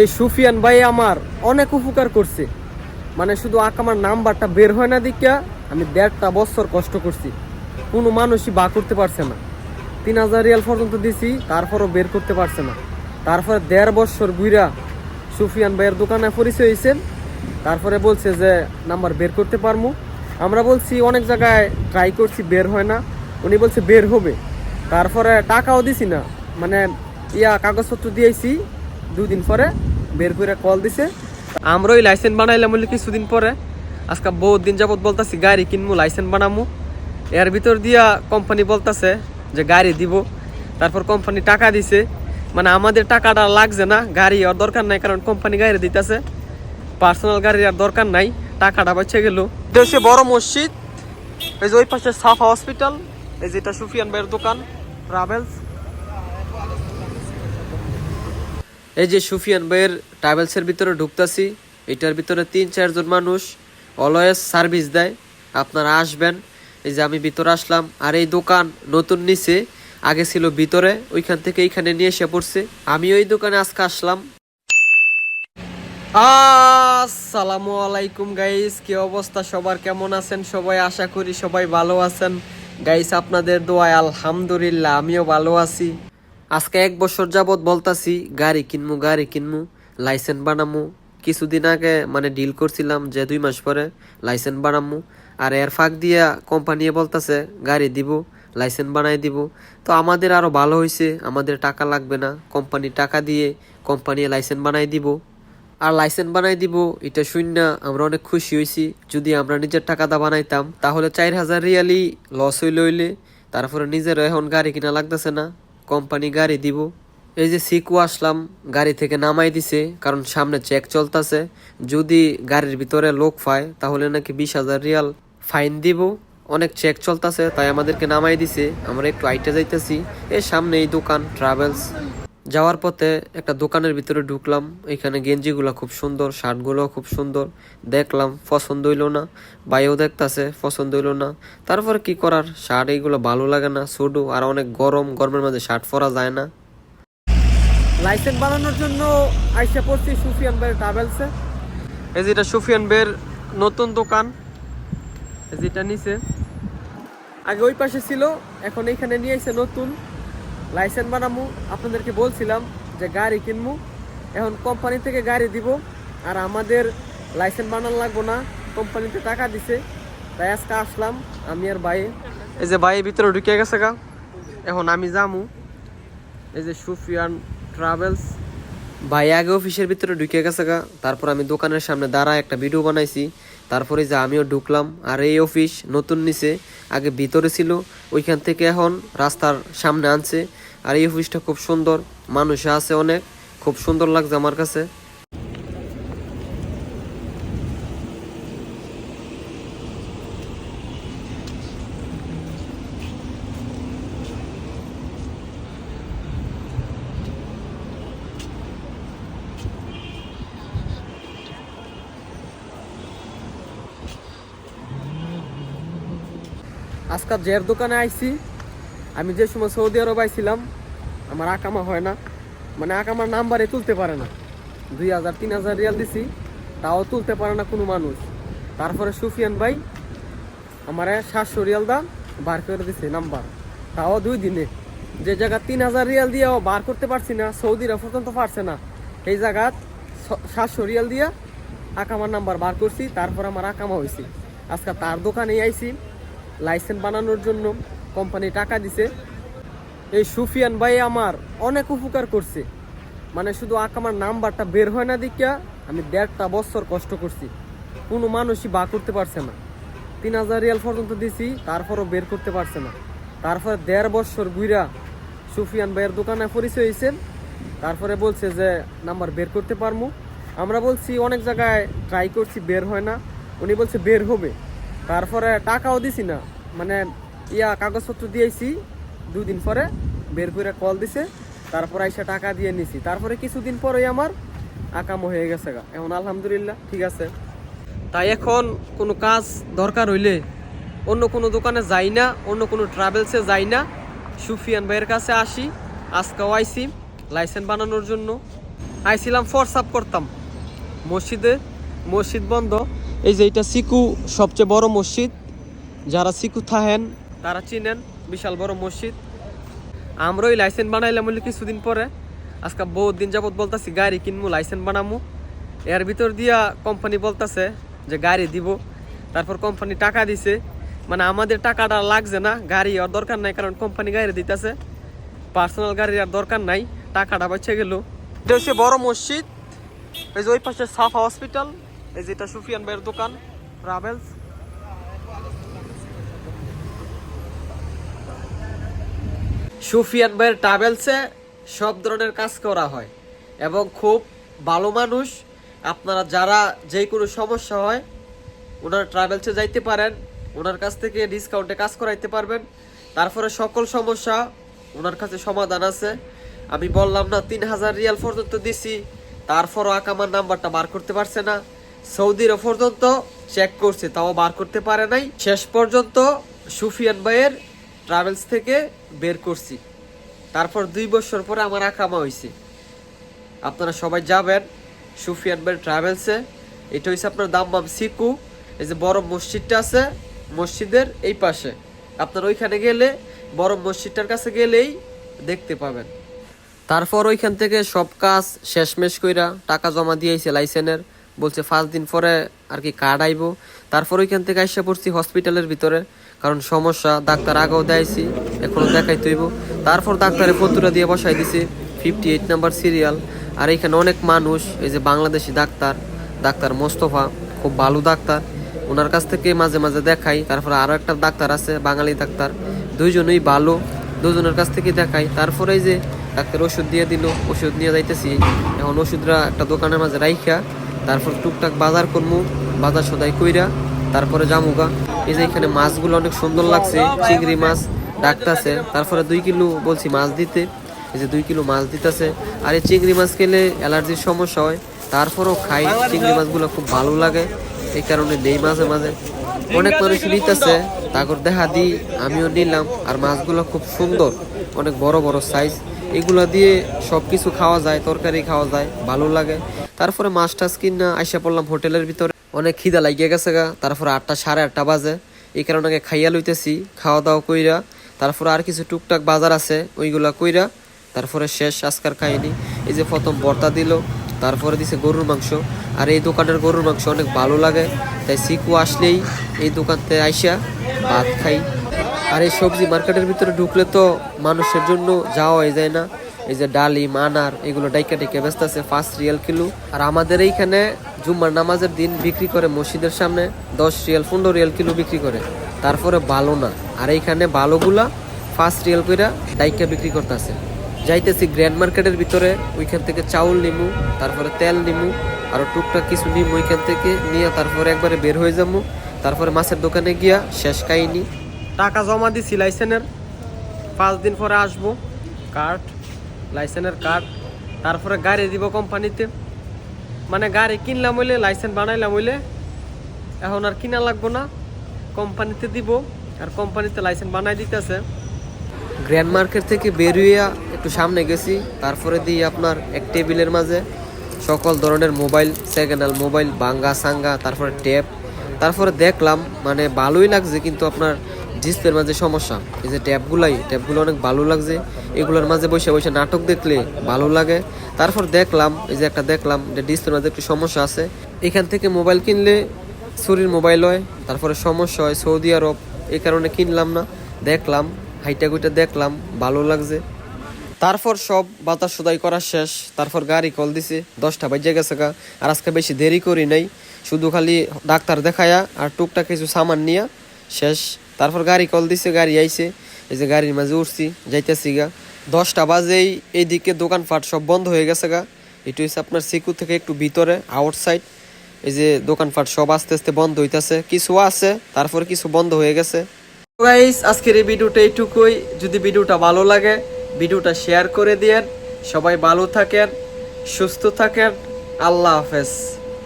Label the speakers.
Speaker 1: এই সুফিয়ান ভাই আমার অনেক উপকার করছে। মানে শুধু আকামার নাম্বারটা বের হয় না দিকা, আমি দেড়টা বছর কষ্ট করছি। কোনো মানুষই বা করতে পারছে না। তিন হাজার রিয়াল পর্যন্ত দিছি, তারপরও বের করতে পারছে না। তারপরে দেড় বছর বুইরা সুফিয়ান ভাইয়ের দোকানে পরিচয় হয়েছেন তারপরে বলছে যে, নাম্বার বের করতে পারমু? আমরা বলছি, অনেক জায়গায় ট্রাই করছি, বের হয় না। উনি বলছে, বের হবে। তারপরে টাকাও দিছি না। মানে ইয়া কাগজপত্র দিয়েছি দুদিন পরে বের করে কল দিছে। আমরা ওই লাইসেন্স বানাইলাম বলে কিছুদিন পরে। আজকে বহুত দিন যাবত বলতাছি, গাড়ি কিনবো লাইসেন্স বানামু। এর ভিতর দিয়া কোম্পানি বলতাছে যে, গাড়ি দিব। তারপর কোম্পানি টাকা দিছে। মানে আমাদের টাকাটা লাগছে না, গাড়ি আর দরকার নাই, কারণ কোম্পানি গাড়ি দিতেছে। পার্সোনাল গাড়ির আর দরকার নাই, টাকাটা বাঁচে গেল। দেশে বড় মসজিদ, এই যে ওই পাশে সাফা হসপিটাল এই যেটা সুফিয়ান ভাইয়ের দোকান ট্রাভেলস এই যে সুফিয়ান ভাইয়ের ট্রাভেলসের ভিতরে ঢুকতাছি, এটার ভিতরে তিন চারজন মানুষ অলওয়েজ সার্ভিস দেয়। আপনারা আসবেন, এই যে আমি ভিতরে আসলাম, আর এই দোকান নতুন নিচে আগে ছিল ভিতরে, ওইখান থেকে এইখানে নিয়ে এসে পড়ছে। আমি ওই দোকানে আজকে আসলাম। আসসালামু আলাইকুম গাইস, কি অবস্থা? সবার কেমন আছেন? সবাই আশা করি সবাই ভালো আছেন। গাইস, আপনাদের দোয়ায় আলহামদুলিল্লাহ, আমিও ভালো আছি। আজকে এক বছর যাবত বলতাছি, গাড়ি কিনমু গাড়ি কিনমু, লাইসেন্স বানামু। কিছুদিন আগে মানে ডিল করছিলাম যে দুই মাস পরে লাইসেন্স বানামু। আর এর ফাঁক দিয়া কোম্পানি বলতাছে, গাড়ি দিব, লাইসেন্স বানাই দিব। তো আমাদের আরও ভালো হয়েছে আমাদের টাকা লাগবে না। কোম্পানি টাকা দিয়ে কোম্পানি লাইসেন্স বানাই দিব। আর লাইসেন্স বানাই দিব, এটা শূন্য আমরা অনেক খুশি হয়েছি যদি আমরা নিজের টাকা দা বানাইতাম, তাহলে চার হাজার রিয়ালি লস হইলে হইলে, তারপরে নিজের এখন গাড়ি কিনা লাগতেছে না। কোম্পানি গাড়ি দিব। এই যে সিকু আসলাম, গাড়ি থেকে নামাই দিছে, কারণ সামনে চেক চলতেছে। যদি গাড়ির ভিতরে লোক পায়, তাহলে নাকি বিশ হাজার রিয়াল ফাইন দিব। অনেক চেক চলতেছে, তাই আমাদেরকে নামাই দিছে। আমরা একটু আইটে যাইতেছি। এর সামনে এই দোকান ট্রাভেলস যাওয়ার পথে একটা দোকানের ভিতরে ঢুকলাম। এখানে গেঞ্জিগুলো খুব সুন্দর শার্টগুলো খুব সুন্দর। দেখলাম পছন্দ হইল না। বাইও দেখতাছে পছন্দ হইল না। তারপরে কি করার? শার্ট এইগুলো ভালো লাগে না ছোটো। আর অনেক গরম গরমের মাঝে শার্ট পরা যায় না। লাইসেন্স বানানোর জন্য আইসা পড়ছি সুফিয়ান বের ট্রাভেলসে এই যেটা সুফিয়ান ভাইয়ের নতুন দোকান। যেটা নিচে। আগে ওই পাশে ছিল এখন এইখানে নিয়ে এসে নতুন। লাইসেন্স বানামু, আপনাদেরকে বলছিলাম যে গাড়ি কিনবো এখন কোম্পানি থেকে গাড়ি দিব, আর আমাদের লাইসেন্স বানানো লাগবো না, কোম্পানিতে টাকা দিছে। তাই আজকে আসলাম, আমি আর ভাই। এই যে ভাই ভিতরে ঢুকে গেছে গা। এখন আমি যামু। এই যে সুফিয়ান ট্রাভেলস। ভাই আগে অফিসের ভিতরে ঢুকে গেছে গা। তারপর আমি দোকানের সামনে দাঁড়া একটা ভিডিও বানাইছি। তারপরে যে আমিও ঢুকলাম, আর এই অফিস নতুন নিচে আগে ভিতরে ছিল, ওইখান থেকে এখন রাস্তার সামনে আনছে। আর এই অফিসটা খুব সুন্দর। মানুষ আছে অনেক। খুব সুন্দর লাগছে আমার কাছে। আজকাল জের দোকানে আইছি। আমি যে সময় সৌদি আরব আইছিলাম, আমার আকামা হয় না। মানে আকামার নাম্বারে তুলতে পারে না। দুই হাজার, তিন হাজার রিয়াল দিছি, তাও তুলতে পারে না কোনো মানুষ। তারপরে সুফিয়ান ভাই আমার সাতশো রিয়াল দাম বার করে দিছে নাম্বার তাও দুই দিনে। যে জায়গা তিন হাজার রিয়াল দিয়েও বার করতে পারছি না, সৌদিরা পর্যন্ত পারছে না। এই জায়গা সাতশো রিয়াল দিয়া আকামার নাম্বার বার করছি, তারপর আমার আকামা হয়েছে আজকে তার দোকানেই আইছি লাইসেন্স বানানোর জন্য। কোম্পানি টাকা দিছে। এই সুফিয়ান ভাই আমার অনেক উপকার করছে। মানে শুধু আমার নাম্বারটা বের হয় না দিকা আমি দেড়টা বছর কষ্ট করছি। কোনো মানুষই বা করতে পারছে না। তিন হাজার রিয়াল পর্যন্ত দিছি, তারপরও বের করতে পারছে না। তারপরে দেড় বছর ঘুরা সুফিয়ান ভাইয়ের দোকানে পরিচয় হয়েছে। তারপরে বলছে যে, নাম্বার বের করতে পারব আমরা বলছি, অনেক জায়গায় ট্রাই করছি, বের হয় না। উনি বলছে, বের হবে। তারপরে টাকাও দিছি না। মানে ইয়া কাগজপত্র দিয়েছি, দুদিন পরে বের করে কল দিছে, তারপর আইসা টাকা দিয়ে নিছি। তারপরে কিছুদিন পরেই আমার আকামো হয়ে গেছে গা। এখন আলহামদুলিল্লাহ, ঠিক আছে। তাই এখন কোনো কাজ দরকার হইলে অন্য কোনো দোকানে যাই না, অন্য কোনো ট্রাভেলসে যাই না। সুফিয়ান ভাইয়ের কাছে আসি, আজকেও আইসি লাইসেন্স বানানোর জন্য। আইছিলাম আপ করতাম। মসজিদে, মসজিদ বন্ধ। এই যে এটা সিকু, সবচেয়ে বড় মসজিদ। যারা সিকু থাহেন তারা চিনেন, বিশাল বড় মসজিদ। আমরা ওই লাইসেন্স বানাইলাম বলে কিছুদিন পরে। আজকে বহুত দিন যাবত বলতাছি, গাড়ি কিনবো লাইসেন্স বানামু। এর ভিতর দিয়া কোম্পানি বলতাছে যে, গাড়ি দিব। তারপর কোম্পানি টাকা দিছে। মানে আমাদের টাকাটা লাগছে না, গাড়ি আর দরকার নাই, কারণ কোম্পানি গাড়ি দিতেছে। পার্সোনাল গাড়ির আর দরকার নাই, টাকাটা বেঁচে গেল। এটা হচ্ছে বড় মসজিদ। এই যে ওই পাশে সাফা হসপিটাল এই যেটা সুফিয়ান ভাইয়ের দোকান ট্রাভেলস সুফিয়ান ভাইয়ের ট্রাভেলসে সব ধরনের কাজ করা হয়। এবং খুব ভালো মানুষ। আপনারা যারা যে কোনো সমস্যা হয়, ওনার ট্রাভেলসে যাইতে পারেন, ওনার কাছ থেকে ডিসকাউন্টে কাজ করাইতে পারবেন। তারপরে সকল সমস্যা ওনার কাছে সমাধান আছে। আমি বললাম না, তিন হাজার রিয়াল পর্যন্ত দিছি, তারপরও আকামার নাম্বারটা বার করতে পারছে না। সৌদিরও পর্যন্ত চেক করছে, তাও বার করতে পারে নাই। শেষ পর্যন্ত সুফিয়ান ভাইয়ের ট্রাভেলস থেকে বের করছি। তারপর দুই বছর পরে আমার আকামা হয়েছে আপনারা সবাই যাবেন সুফিয়ান ভাই ট্রাভেলসে এটা হচ্ছে আপনার দাম্মাম সিকু। এই যে বড় মসজিদটা আছে, মসজিদের এই পাশে। আপনার ওইখানে গেলে, বড় মসজিদটার কাছে গেলেই দেখতে পাবেন। তারপর ওইখান থেকে সব কাজ শেষমেশ কইরা টাকা জমা দিয়েছে লাইসেন্সের বলছে, পাঁচ দিন পরে আর কি কার্ড আইবো। তারপর ওইখান থেকে আইসা পড়ছি হসপিটালের ভিতরে। কারণ সমস্যা ডাক্তার আগেও দেয়ছি এখনও দেখাই হইব। তারপর ডাক্তারে ফতুরা দিয়ে বসাই দিছি ফিফটি এইট নাম্বার সিরিয়াল আর এখানে অনেক মানুষ, এই যে বাংলাদেশি ডাক্তার ডাক্তার মোস্তফা, খুব ভালো ডাক্তার। ওনার কাছ থেকে মাঝে মাঝে দেখাই, তারপরে আরও একটা ডাক্তার আছে, বাঙালি ডাক্তার। দুইজনই ভালো, দুজনের কাছ থেকে দেখাই। তারপরে যে ডাক্তার ওষুধ দিয়ে দিল, ওষুধ নিয়ে যাইতেছি। এখন ওষুধরা একটা দোকানের মাঝে রাইখা, তারপর টুকটাক বাজার করমু, বাজার সদাই কইরা তারপরে জামুগা। এই যে এখানে মাছগুলো অনেক সুন্দর লাগছে, চিংড়ি মাছ ডাকতেছে। তারপরে দুই কিলো বলছি মাছ দিতে। এই যে দুই কিলো মাছ দিতেছে। আর এই চিংড়ি মাছ খেলে অ্যালার্জির সমস্যা হয়। তারপরেও খাই, চিংড়ি মাছগুলো খুব ভালো লাগে। এই কারণে নেই মাঝে মাঝে। অনেক মানুষ নিতেছে, তারপর দেখা দিই, আমিও নিলাম। আর মাছগুলো খুব সুন্দর, অনেক বড় বড় সাইজ এগুলা দিয়ে সব কিছু খাওয়া যায়, তরকারি খাওয়া যায়, ভালো লাগে। তারপরে মাছ টাছ কিনা, আইসা পড়লাম হোটেলের ভিতরে। অনেক খিদা লাগিয়ে গেছে গা। তারপরে আটটা, সাড়ে আটটা বাজে। এই কারণে আগে খাইয়া লইতেছি খাওয়া দাওয়া কইরা। তারপরে আর কিছু টুকটাক বাজার আছে, ওইগুলা কইরা। তারপরে শেষ আজকার খাইনি এই যে প্রথম বর্তা দিল, তারপরে দিছে গরুর মাংস। আর এই দোকানের গরুর মাংস অনেক ভালো লাগে। তাই সিকু আসলেই এই দোকানতে আইসা ভাত খাই। আর এই সবজি মার্কেটের ভিতরে ঢুকলে তো মানুষের জন্য যাওয়া হয়ে যায় না। এই যে ডালিম, আনার, এগুলো ডাইকা ডাইকা ব্যস্ত আছে ফার্স্ট রিয়াল কিলো। আর আমাদের এইখানে জুম্মার নামাজের দিন বিক্রি করে মসজিদের সামনে দশ রিয়াল, পনেরো রিয়াল কিলো বিক্রি করে। তারপরে ভালো না। আর এইখানে ভালোগুলা ফার্স্ট রিয়াল কইরা ডাইকা বিক্রি করতেছে। যাইতেছি গ্র্যান্ড মার্কেটের ভিতরে, ওইখান থেকে চাউল নিমু, তারপরে তেল নিমু, আরও টুকটাক কিছু নিমু ওইখান থেকে নিয়ে তারপরে একবারে বের হয়ে যাব। তারপরে মাছের দোকানে গিয়া শেষ কাহিনী। টাকা জমা দিছি লাইসেন্সের। পাঁচ দিন পরে আসব। কার্ড। লাইসেন্সের কার্ড, তারপরে গাড়ি দিব কোম্পানিতে। মানে গাড়ি কিনলাম হইলে, লাইসেন্স বানাইলাম হইলে, এখন আর কিনা লাগবো না। কোম্পানিতে দিব, আর কোম্পানিতে লাইসেন্স বানাই দিতেছে। গ্র্যান্ড মার্কেট থেকে বেরিয়ে একটু সামনে গেছি, তারপরে দিয়ে আপনার এক টেবিলের মাঝে। সকল ধরনের মোবাইল সেকেন্ড মোবাইল, বাঙ্গা, সাঙ্গা, তারপরে ট্যাব তারপরে দেখলাম মানে ভালোই লাগছে, কিন্তু আপনার ডিসপ্লের মাঝে সমস্যা। এই যে ট্যাবগুলাই, ট্যাবগুলো অনেক ভালো লাগছে। এগুলোর মাঝে বসে বসে নাটক দেখলে ভালো লাগে। তারপর দেখলাম, এই যে একটা দেখলাম যে ডিসপ্লের মাঝে একটু সমস্যা আছে। এখান থেকে মোবাইল কিনলে চুরির মোবাইল হয়, তারপরে সমস্যা হয় সৌদি আরব, এই কারণে কিনলাম না। দেখলাম, হাইটা গুইটা দেখলাম, ভালো লাগছে। তারপর সব বাতাস সদাই করা শেষ। তারপর গাড়ি কল দিছে, দশটা বাজে গেছে গা। আর আজকে বেশি দেরি করি নাই। শুধু খালি ডাক্তার দেখায়া আর টুকটাক কিছু সামান নিয়া, শেষ। তারপর গাড়ি কল দিছে, গাড়ি আইছে। এই যে গাড়ির মাঝে উঠছি, যাইতেছি গা। দশটা বাজেই এইদিকে দোকানপাট সব বন্ধ হয়ে গেছে গা। এটা হচ্ছে আপনার সিকু থেকে একটু ভিতরে আউটসাইড এই যে দোকানপাট সব আস্তে আস্তে বন্ধ হইতাছে। কিছু আছে, তারপর কিছু বন্ধ হয়ে গেছে। আজকের এই ভিডিওটা এইটুকুই। যদি ভিডিওটা ভালো লাগে, ভিডিওটা শেয়ার করে দিয়েন। সবাই ভালো থাকেন, সুস্থ থাকেন। আল্লাহ হাফেজ।